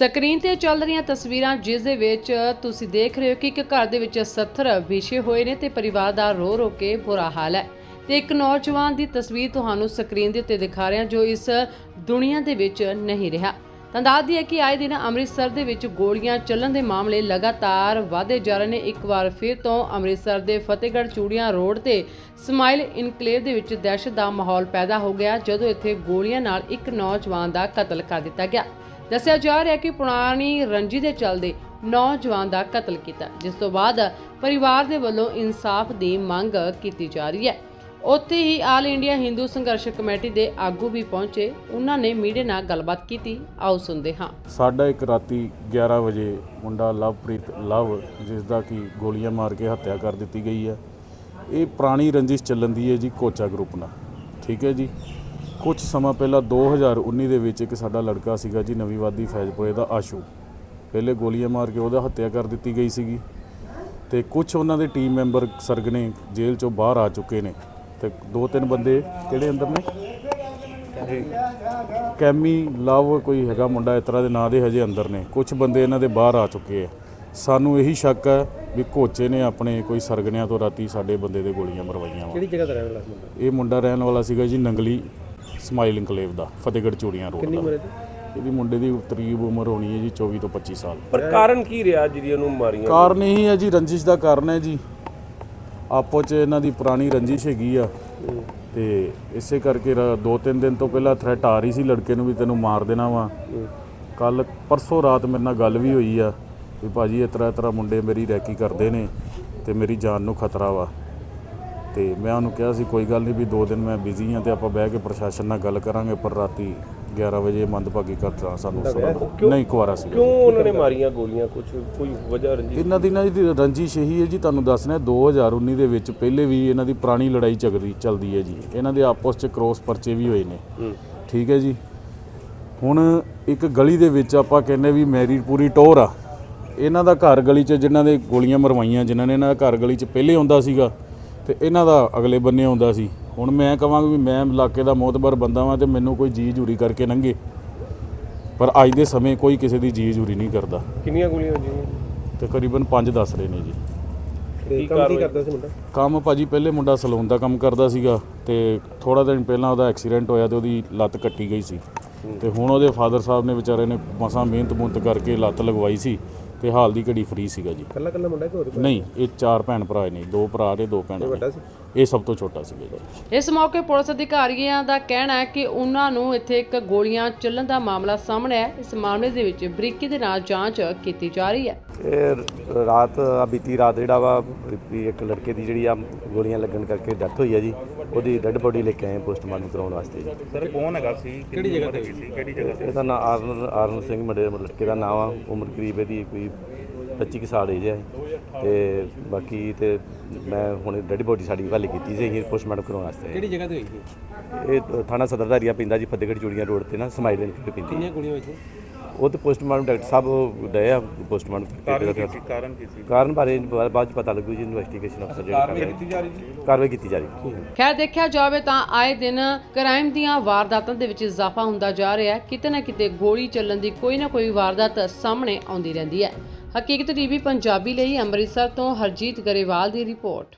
Screen ਤੇ ਚੱਲ ਰਹੀਆਂ ਤਸਵੀਰਾਂ, ਜਿਸ ਦੇ ਵਿੱਚ ਤੁਸੀਂ ਦੇਖ ਰਹੇ ਹੋ ਕਿ ਇੱਕ ਘਰ ਦੇ ਵਿੱਚ 70 ਵਿਛੇ ਹੋਏ ਨੇ ਤੇ ਪਰਿਵਾਰ ਦਾ ਰੋ ਰੋ ਕੇ ਬੁਰਾ ਹਾਲ ਹੈ। ਤੇ ਇੱਕ ਨੌਜਵਾਨ ਦੀ ਤਸਵੀਰ ਤੁਹਾਨੂੰ ਸਕਰੀਨ ਦੇ ਉੱਤੇ ਦਿਖਾ ਰਿਹਾ, ਜੋ ਇਸ ਦੁਨੀਆ ਦੇ ਵਿੱਚ ਨਹੀਂ ਰਿਹਾ। ਤਾਂ ਦੱਸਦੀ ਹੈ ਕਿ ਆਏ ਦਿਨ ਅੰਮ੍ਰਿਤਸਰ ਦੇ ਵਿੱਚ ਗੋਲੀਆਂ ਚੱਲਣ ਦੇ ਮਾਮਲੇ ਲਗਾਤਾਰ ਵਧਦੇ ਜਾ ਰਹੇ ਨੇ। ਇੱਕ ਵਾਰ ਫਿਰ ਤੋਂ ਅੰਮ੍ਰਿਤਸਰ ਦੇ ਫਤਿਹਗੜ੍ਹ ਚੂੜੀਆਂ ਰੋਡ ਤੇ ਸਮਾਈਲ ਇਨਕਲੇਵ ਦੇ ਵਿੱਚ ਦਹਿਸ਼ਤ ਦਾ ਮਾਹੌਲ ਪੈਦਾ ਹੋ ਗਿਆ, ਜਦੋਂ ਇੱਥੇ ਗੋਲੀਆਂ ਨਾਲ ਇੱਕ ਨੌਜਵਾਨ ਦਾ ਕਤਲ ਕਰ ਦਿੱਤਾ ਗਿਆ। ਦੱਸਿਆ ਜਾ ਰਿਹਾ ਹੈ ਕਿ ਪੁਰਾਣੀ ਰੰਜੀ ਦੇ ਚੱਲਦੇ ਨੌਜਵਾਨ ਦਾ ਕਤਲ ਕੀਤਾ, ਜਿਸ ਤੋਂ ਬਾਅਦ ਪਰਿਵਾਰ ਦੇ ਵੱਲੋਂ ਇਨਸਾਫ ਦੀ ਮੰਗ ਕੀਤੀ ਜਾ ਰਹੀ ਹੈ। ਉੱਥੇ ਹੀ ਆਲ ਇੰਡੀਆ ਹਿੰਦੂ ਸੰਘਰਸ਼ ਕਮੇਟੀ ਦੇ ਆਗੂ ਵੀ ਪਹੁੰਚੇ। ਉਹਨਾਂ ਨੇ ਮੀਡੀਆ ਨਾਲ ਗੱਲਬਾਤ ਕੀਤੀ। ਆਓ ਸੁਣਦੇ ਹਾਂ। ਸਾਡਾ ਇੱਕ ਰਾਤੀ 11 ਵਜੇ ਮੁੰਡਾ ਲਵਪ੍ਰੀਤ ਲਵ ਜਿਸ ਦਾ ਕਿ ਗੋਲੀਆਂ ਮਾਰ ਕੇ ਹੱਤਿਆ ਕਰ ਦਿੱਤੀ ਗਈ ਹੈ। ਇਹ ਪੁਰਾਣੀ ਰੰਜਿਸ਼ ਚੱਲਣ ਦੀ ਹੈ ਜੀ ਕੋਚਾ ਗਰੁੱਪ ਨਾਲ। ਠੀਕ ਹੈ ਜੀ? ਕੁਝ ਸਮਾਂ ਪਹਿਲਾਂ 2019 ਦੇ ਵਿੱਚ ਇੱਕ ਸਾਡਾ ਲੜਕਾ ਸੀਗਾ ਜੀ ਨਵੀਂ ਵਾਦੀ ਫੈਜ਼ਪੁਰੇ ਦਾ ਆਸ਼ੂ। ਪਹਿਲੇ ਗੋਲੀਆਂ ਮਾਰ ਕੇ ਉਹਦਾ ਹੱਤਿਆ ਕਰ ਦਿੱਤੀ ਗਈ ਸੀਗੀ ਤੇ ਕੁਝ ਉਹਨਾਂ ਦੇ ਟੀਮ ਮੈਂਬਰ ਸਰਗਨੇ ਜੇਲ੍ਹ ਚੋਂ ਬਾਹਰ ਆ ਚੁੱਕੇ ਨੇ। ਤੇ ਦੋ ਤਿੰਨ ਬੰਦੇ ਕਿਹੜੇ ਅੰਦਰ ਨੇ? ਕੈਮੀ ਲਵ ਕੋਈ ਹੈਗਾ ਮੁੰਡਾ ਇਸ ਤਰ੍ਹਾਂ ਦੇ ਨਾਂ ਦੇ ਹਜੇ ਅੰਦਰ ਨੇ। ਕੁਝ ਬੰਦੇ ਇਹਨਾਂ ਦੇ ਬਾਹਰ ਆ ਚੁੱਕੇ ਆ। ਸਾਨੂੰ ਇਹੀ ਸ਼ੱਕ ਹੈ ਵੀ ਕੋਚੇ ਨੇ ਆਪਣੇ ਕੋਈ ਸਰਗਨਿਆਂ ਤੋਂ ਰਾਤੀ ਸਾਡੇ ਬੰਦੇ ਦੇ ਗੋਲੀਆਂ ਮਰਵਾਈਆਂ ਵਾ। ਕਿਹੜੀ ਜਗ੍ਹਾ ਦਾ ਰਹਿਣ ਵਾਲਾ ਇਹ ਮੁੰਡਾ ਰਹਿਣ ਵਾਲਾ ਸੀਗਾ ਜੀ ਨੰਗਲੀ। ਸਮਾਈਲ ਇਨਕਲੇਵ ਦਾ ਫਤਿਹਗੜ੍ਹ ਚੂੜੀਆਂ ਰੋਡ ਕਿੰਨੀ ਦਾ। ਉਮਰ ਹੈ ਇਹਦੀ? ਇਹਦੀ ਮੁੰਡੇ ਦੀ ਤਕਰੀਬ ਉਮਰ ਹੋਣੀ ਹੈ ਜੀ 24 ਤੋਂ 25 ਸਾਲ। ਪਰ ਕਾਰਨ ਕੀ ਰਿਹਾ ਜਿਹੜੀ ਉਹਨੂੰ ਮਾਰੀਆਂ ਕਾਰਨ ਇਹੀ ਹੈ ਜੀ ਰੰਜਿਸ਼ ਦਾ ਕਾਰਨ ਹੈ ਜੀ। ਆਪੋ ਚ ਇਹਨਾਂ ਦੀ ਪੁਰਾਣੀ ਰੰਜਿਸ਼ ਹੈਗੀ ਆ। ਤੇ ਇਸੇ ਕਰਕੇ ਰ- ਦੋ ਤਿੰਨ ਦਿਨ ਤੋਂ ਪਹਿਲਾਂ ਥ੍ਰੈਟ ਆ ਰਹੀ ਸੀ ਲੜਕੇ ਨੂੰ ਵੀ ਤੈਨੂੰ ਮਾਰ ਦੇਣਾ ਵਾ। ਕੱਲ ਪਰਸੋਂ ਰਾਤ ਮੇਰੇ ਨਾਲ ਗੱਲ ਵੀ ਹੋਈ ਆ ਵੀ ਭਾਜੀ ਇਸ ਤਰ੍ਹਾਂ ਇਸ ਤਰ੍ਹਾਂ ਮੁੰਡੇ ਮੇਰੀ ਰੈਕੀ ਕਰਦੇ ਨੇ ਤੇ ਮੇਰੀ ਜਾਨ ਨੂੰ ਖਤਰਾ ਵਾ। ਤੇ ਮੈਂ ਉਹਨੂੰ ਕਿਹਾ ਸੀ ਕੋਈ ਗੱਲ ਨਹੀਂ ਵੀ ਦੋ ਦਿਨ ਮੈਂ ਬਿਜ਼ੀ ਹਾਂ ਤੇ ਆਪਾਂ ਬਹਿ ਕੇ ਪ੍ਰਸ਼ਾਸਨ ਨਾਲ ਗੱਲ ਕਰਾਂਗੇ ਪਰ ਰਾਤੀ 11 ਵਜੇ ਮੰਦਭਾਗੀ ਘਟਨਾ ਸਾਨੂੰ ਸੁਣਨ ਨਹੀਂ ਕੁਆਰਾ ਸੀ ਕਿਉਂ ਉਹਨਾਂ ਨੇ ਮਾਰੀਆਂ ਗੋਲੀਆਂ? ਕੁਝ ਕੋਈ ਵਜ੍ਹਾ ਰੰਜੀ ਇਹਨਾਂ ਦੀ ਨਾ ਜੀ ਰੰਜਿਸ਼ ਇਹੀ ਹੈ ਜੀ ਤੁਹਾਨੂੰ ਦੱਸਣਾ 2019 ਦੇ ਵਿੱਚ ਪਹਿਲੇ ਵੀ ਇਹਨਾਂ ਦੀ ਪੁਰਾਣੀ ਲੜਾਈ ਝਗੜੀ ਚੱਲਦੀ ਹੈ ਜੀ। ਇਹਨਾਂ ਦੇ ਆਪਸ 'ਚ ਕ੍ਰੋਸ ਪਰਚੇ ਵੀ ਹੋਏ ਨੇ। ਠੀਕ ਹੈ ਜੀ। ਹੁਣ ਇੱਕ ਗਲੀ ਦੇ ਵਿੱਚ ਆਪਾਂ ਕਹਿੰਦੇ ਵੀ ਮੈਰੀ ਪੂਰੀ ਟੋਰ ਆ। ਇਹਨਾਂ ਦਾ ਘਰ ਗਲੀ 'ਚ ਜਿਨ੍ਹਾਂ ਦੇ ਗੋਲੀਆਂ ਮਰਵਾਈਆਂ ਜਿਨ੍ਹਾਂ ਨੇ ਇਹਨਾਂ ਦਾ ਘਰ ਗਲੀ 'ਚ ਪਹਿਲੇ ਆਉਂਦਾ ਸੀਗਾ ਤੇ ਇਹਨਾਂ ਦਾ ਅਗਲੇ ਬੰਨੇ ਆਉਂਦਾ ਸੀ। ਹੁਣ ਮੈਂ ਕਹਾਂਗਾ ਵੀ ਮੈਂ ਇਲਾਕੇ ਦਾ ਮੋਤਬਰ ਬੰਦਾ ਵਾਂ ਤੇ ਮੈਨੂੰ ਕੋਈ ਜੀ ਜੂਰੀ ਕਰਕੇ ਲੰਘੇ ਪਰ ਅੱਜ ਦੇ ਸਮੇਂ ਕੋਈ ਕਿਸੇ ਦੀ ਜੀ ਜੂਰੀ ਨਹੀਂ ਕਰਦਾ। ਕਿੰਨੀਆਂ ਗੋਲੀਆਂ ਵੱਜੀਆਂ? ਤਕਰੀਬਨ 5 ਦੱਸ ਰਹੇ ਨੇ ਜੀ। ਤੇ ਕੰਮ ਕੀ ਕਰਦਾ ਸੀ ਮੁੰਡਾ? ਕੰਮ ਭਾਜੀ ਪਹਿਲੇ ਮੁੰਡਾ ਸਲੂਨ ਦਾ ਕੰਮ ਕਰਦਾ ਸੀਗਾ ਤੇ ਥੋੜਾ ਦਿਨ ਪਹਿਲਾਂ ਉਹਦਾ ਐਕਸੀਡੈਂਟ ਹੋਇਆ ਤੇ ਉਹਦੀ ਲੱਤ ਕੱਟੀ ਗਈ ਸੀ। ਤੇ ਹੁਣ ਉਹਦੇ ਫਾਦਰ ਸਾਹਿਬ ਨੇ ਵਿਚਾਰੇ ਨੇ ਮਸਾਂ ਮਿਹਨਤ ਮੁਹਨਤ ਕਰਕੇ ਲੱਤ ਲਗਵਾਈ ਸੀ। ਤੇ ਹਾਲ ਦੀ ਘੜੀ ਫ੍ਰੀ ਸੀਗਾ ਜੀ। ਕੱਲਾ ਕੱਲਾ ਮੁੰਡਾ ਕਿ ਹੋਰ? ਨਹੀਂ ਇਹ ਚਾਰ ਭੈਣ ਭਰਾ ਨੇ ਦੋ ਭਰਾ ਤੇ ਦੋ ਭੈਣਾਂ ਵੱਡਾ ਨੇ। ਸੀ? ਇਹ ਸਭ ਤੋਂ ਛੋਟਾ ਸੀਗਾ ਜੀ। ਇਸ ਮੌਕੇ ਪੁਲਿਸ ਅਧਿਕਾਰੀਆਂ ਦਾ ਕਹਿਣਾ ਹੈ ਕਿ ਉਹਨਾਂ ਨੂੰ ਇੱਥੇ ਇੱਕ ਗੋਲੀਆਂ ਚੱਲਣ ਦਾ ਮਾਮਲਾ ਸਾਹਮਣੇ ਹੈ ਇਸ ਮਾਮਲੇ ਦੇ ਵਿੱਚ ਬਰੀਕੀ ਦੇ ਨਾਲ ਜਾਂਚ ਕੀਤੀ ਜਾ ਰਹੀ ਹੈ। ਇਹ ਰਾਤ ਆ ਬੀਤੀ ਰਾਤ ਜਿਹੜਾ ਵਾ ਵੀ ਇੱਕ ਲੜਕੇ ਦੀ ਜਿਹੜੀ ਆ ਗੋਲੀਆਂ ਲੱਗਣ ਕਰਕੇ ਡੈਥ ਹੋਈ ਆ ਜੀ ਉਹਦੀ ਡੈੱਡ ਬੋਡੀ ਲੈ ਕੇ ਆਏ ਪੋਸਟਮਾਰਟਮ ਕਰਾਉਣ ਵਾਸਤੇ ਜੀ। ਸਰ ਕੌਣ ਹੈਗਾ ਸੀ? ਕਿਹੜੀ ਜਗ੍ਹਾ ਤੇ ਸੀ? ਕਿਹੜੀ ਜਗ੍ਹਾ ਤੇ? ਇਹਦਾ ਨਾਮ ਆਰਨ ਆਰਨ ਸਿੰਘ ਮੁੰਡੇ ਲੜਕੇ ਦਾ ਨਾਮ ਆ ਉਮਰ ਕਰੀਬ ਇਹਦੀ ਕੋਈ 25 ਕੁ ਸਾਲ ਏਜ ਹੈ ਤੇ ਬਾਕੀ ਤੇ ਮੈਂ ਹੁਣ ਡੈੱਡ ਬੋਡੀ ਸਾਡੀ ਹਵਾਲੇ ਕੀਤੀ ਸੀ ਇਹ ਪੋਸਟਮਾਰਟਮ ਕਰਾਉਣ ਵਾਸਤੇ ਕਿਹੜੀ ਜਗ੍ਹਾ ਤੇ ਹੋਈ ਸੀ? ਇਹ ਥਾਣਾ ਸਦਰ ਦਾ ਏਰੀਆ ਪੈਂਦਾ ਜੀ ਫਤਿਹਗੜ੍ਹ ਚੂੜੀਆਂ ਰੋਡ ਤੇ ਨਾ ਸਮਾਈਲ ਇਨਕਲੇਵ ਪੈਂਦੀ ਕਿੰਨੀਆਂ ਗੋਲੀਆਂ ਵਿੱਚ ਉਹ ਤੇ ਪੋਸਟਮਾਰਟਮ ਡਾਕਟਰ ਸਾਹਿਬ ਡਏ ਆ ਪੋਸਟਮਾਰਟਮ ਕਾਰਨ ਕੀ ਸੀ? ਕਾਰਨ ਬਾਰੇ ਬਾਅਦ ਚ ਪਤਾ ਲੱਗੂ ਜੀ ਇਨਵੈਸਟੀਗੇਸ਼ਨ ਅਫਸਰ ਜਿਹੜੇ ਕਰ ਰਹੇ ਕੀਤੀ ਜਾ ਰਹੀ ਸੀ ਕਾਰਵਾਈ ਕੀਤੀ ਜਾ ਰਹੀ। ਹੈ। ਖੈਰ ਦੇਖਿਆ ਜਾਵੇ ਤਾਂ ਆਏ ਦਿਨ ਕ੍ਰਾਈਮ ਦੀਆਂ ਵਾਰਦਾਤਾਂ ਦੇ ਵਿੱਚ ਇਜ਼ਾਫਾ ਹੁੰਦਾ ਜਾ ਰਿਹਾ ਹੈ। ਕਿਤੇ ਨਾ ਕਿਤੇ ਗੋਲੀ ਚੱਲਣ ਦੀ ਕੋਈ ਨਾ ਕੋਈ ਵਾਰਦਾਤ ਸਾਹਮਣੇ ਆਉਂਦੀ ਰਹਿੰਦੀ ਹੈ। ਹਕੀਕਤ ਟੀਵੀ ਪੰਜਾਬੀ ਲਈ ਅੰਮ੍ਰਿਤਸਰ ਤੋਂ ਹਰਜੀਤ ਗਰੇਵਾਲ ਦੀ ਰਿਪੋਰਟ।